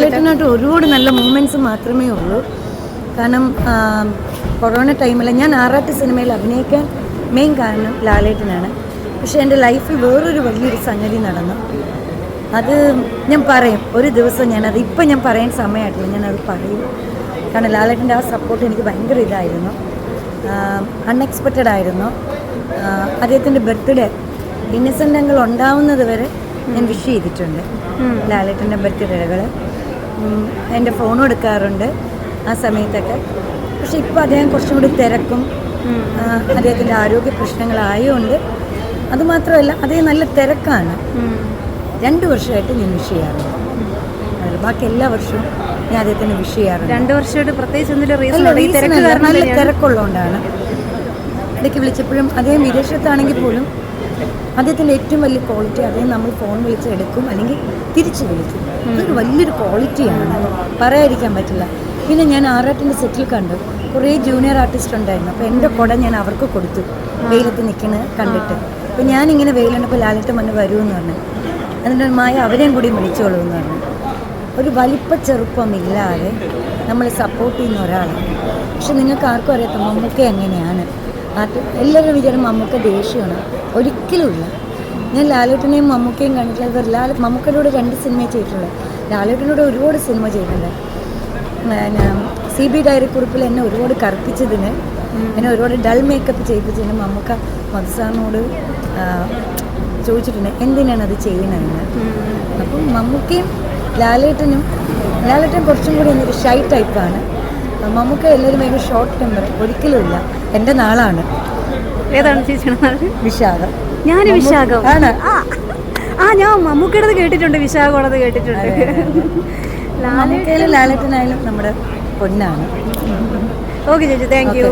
ലാലേട്ടനായിട്ട് ഒരുപാട് നല്ല മൂമെന്റ്സ് മാത്രമേ ഉള്ളൂ. കാരണം കൊറോണ ടൈമിൽ ഞാൻ ആറാട്ട് സിനിമയിൽ അഭിനയിക്കാൻ മെയിൻ കാരണം ലാലേട്ടനാണ്. പക്ഷേ എന്റെ ലൈഫിൽ വേറൊരു വലിയൊരു സംഗതി നടന്നു. അത് ഞാൻ പറയും ഒരു ദിവസം ഞാനത് ഇപ്പം ഞാൻ പറയാൻ സമയമായിട്ടില്ല ഞാനത് പറയും. കാരണം ലാലേട്ടന്റെ ആ സപ്പോർട്ട് എനിക്ക് ഭയങ്കര ഇതായിരുന്നു. അൺഎക്സ്പെക്റ്റഡ് ആയിരുന്നു. അദ്ദേഹത്തിന്റെ ബർത്ത്ഡേ ഇന്നസെന്റ് അങ്കിൾ ഉണ്ടാവുന്നത് വരെ ഞാൻ വിഷ് ചെയ്തിട്ടുണ്ട്. ലാലേട്ടന്റെ ബർത്ത്ഡേകൾ എന്റെ ഫോണും എടുക്കാറുണ്ട് ആ സമയത്തൊക്കെ. പക്ഷെ ഇപ്പോൾ അദ്ദേഹം കുറച്ചും കൂടി തിരക്കും അദ്ദേഹത്തിന്റെ ആരോഗ്യ പ്രശ്നങ്ങളായതുകൊണ്ട് അതുമാത്രമല്ല അദ്ദേഹം നല്ല തിരക്കാണ്. രണ്ട് വർഷമായിട്ട് ഞാൻ വിഷ് ചെയ്യാറുണ്ട്. ബാക്കി എല്ലാ വർഷവും ഞാൻ അദ്ദേഹത്തിന് വിഷ് ചെയ്യാറുണ്ട്. രണ്ട് വർഷമായിട്ട് പ്രത്യേകിച്ച് എന്തെങ്കിലും നല്ല തിരക്കുള്ളതുകൊണ്ടാണ്. ഇടയ്ക്ക് വിളിച്ചപ്പോഴും അദ്ദേഹം വിദേശത്താണെങ്കിൽ പോലും അദ്ദേഹത്തിന്റെ ഏറ്റവും വലിയ ക്വാളിറ്റി അദ്ദേഹം നമ്മൾ ഫോൺ വിളിച്ച് എടുക്കും അല്ലെങ്കിൽ തിരിച്ച് വിളിക്കും. അതൊരു വലിയൊരു ക്വാളിറ്റിയാണ് പറയാതിരിക്കാൻ പറ്റില്ല. പിന്നെ ഞാൻ ആറാട്ടിന്റെ സെറ്റിൽ കണ്ടു. കുറേ ജൂനിയർ ആർട്ടിസ്റ്റ് ഉണ്ടായിരുന്നു. അപ്പോൾ എന്റെ കുട ഞാൻ അവർക്ക് കൊടുത്തു. വെയിലത്ത് നിൽക്കണ കണ്ടിട്ട്. അപ്പോൾ ഞാനിങ്ങനെ വെയിലുണ്ടപ്പോൾ ലാലിട്ട് മണ്ണ് വരുമെന്ന് പറഞ്ഞു. എന്നിട്ട് മായ അവരെയും കൂടി വിളിച്ചോളൂ എന്ന് പറഞ്ഞു. ഒരു വലിപ്പ ചെറുപ്പമില്ലാതെ നമ്മൾ സപ്പോർട്ട് ചെയ്യുന്ന ഒരാളാണ്. പക്ഷെ നിങ്ങൾക്ക് ആർക്കും അറിയാത്ത മമ്മൂക്ക എങ്ങനെയാണ്? എല്ലാവരും വിചാരം മമ്മൂക്ക ദേഷ്യമാണ്. ഒരിക്കലുമില്ല. ഞാൻ ലാലേട്ടനെയും മമ്മൂക്കയും കണ്ടിട്ടില്ല. ഇവർ ലാൽ മമ്മൂക്കയുടെ രണ്ട് സിനിമ ചെയ്തിട്ടുള്ളത് ലാലേട്ടനോട് ഒരുപാട് സിനിമ ചെയ്തിട്ടുണ്ട്. സി ബി ഡയറി കുറിപ്പിൽ എന്നെ ഒരുപാട് കറുപ്പിച്ചതിന് എന്നെ ഒരുപാട് ഡൾ മേക്കപ്പ് ചെയ്യിപ്പിച്ചതിന് മമ്മൂക്ക മധുസാറിനോട് ചോദിച്ചിട്ടുണ്ട് എന്തിനാണ് അത് ചെയ്യണതെന്ന് അപ്പം മമ്മൂക്കയും ലാലേട്ടനും ലാലേട്ടൻ കുറച്ചും കൂടി എന്നൊരു ഷൈ ടൈപ്പാണ്. മമ്മൂക്ക എല്ലാവരും ഭയങ്കര ഷോർട്ട് ടെമ്പർ. ഒരിക്കലുമില്ല. എന്റെ നാളാണ്. ഏതാണ് ചേച്ചിയുടെ വിശാഖം. ഞാൻ വിശാഖം. ആണ്. ആ ആ ഞാൻ മമ്മൂക്കയുടെ കേട്ടിട്ടുണ്ട് വിശാഖമുള്ളത് കേട്ടിട്ടുണ്ട്. ലാലേട്ടനായാലും നമ്മുടെ പൊന്നാണ്. ഓക്കെ ചേച്ചി താങ്ക് യു